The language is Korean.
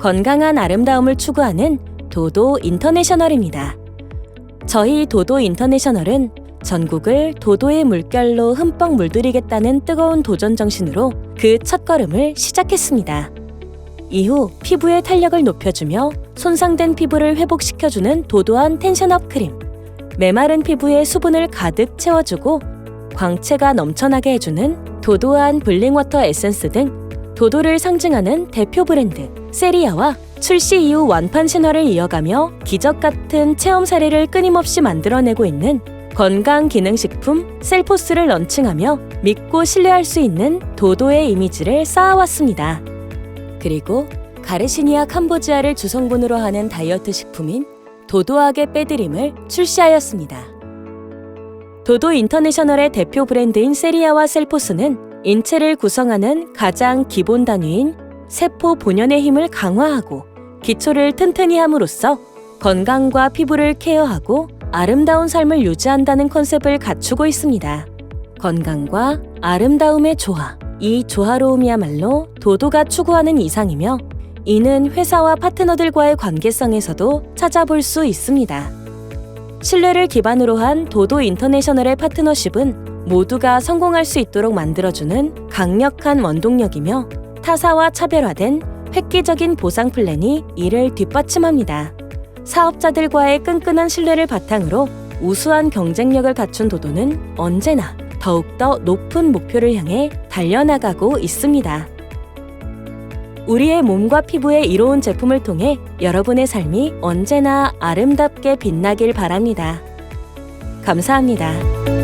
건강한 아름다움을 추구하는 도도 인터내셔널입니다. 저희 도도 인터내셔널은 전국을 도도의 물결로 흠뻑 물들이겠다는 뜨거운 도전 정신으로 그 첫걸음을 시작했습니다. 이후 피부의 탄력을 높여주며 손상된 피부를 회복시켜주는 도도한 텐션업 크림, 메마른 피부에 수분을 가득 채워주고 광채가 넘쳐나게 해주는 도도한 블링워터 에센스 등 도도를 상징하는 대표 브랜드 세리아와 출시 이후 완판 신화를 이어가며 기적 같은 체험 사례를 끊임없이 만들어내고 있는 건강 기능식품 셀포스를 런칭하며 믿고 신뢰할 수 있는 도도의 이미지를 쌓아왔습니다. 그리고 가르시니아 캄보지아를 주성분으로 하는 다이어트 식품인 도도하게 빼드림을 출시하였습니다. 도도 인터내셔널의 대표 브랜드인 세리아와 셀포스는 인체를 구성하는 가장 기본 단위인 세포 본연의 힘을 강화하고 기초를 튼튼히 함으로써 건강과 피부를 케어하고 아름다운 삶을 유지한다는 컨셉을 갖추고 있습니다. 건강과 아름다움의 조화. 이 조화로움이야말로 도도가 추구하는 이상이며 이는 회사와 파트너들과의 관계성에서도 찾아볼 수 있습니다. 신뢰를 기반으로 한 도도 인터내셔널의 파트너십은 모두가 성공할 수 있도록 만들어주는 강력한 원동력이며 타사와 차별화된 획기적인 보상 플랜이 이를 뒷받침합니다. 사업자들과의 끈끈한 신뢰를 바탕으로 우수한 경쟁력을 갖춘 도도는 언제나 더욱더 높은 목표를 향해 달려나가고 있습니다. 우리의 몸과 피부에 이로운 제품을 통해 여러분의 삶이 언제나 아름답게 빛나길 바랍니다. 감사합니다.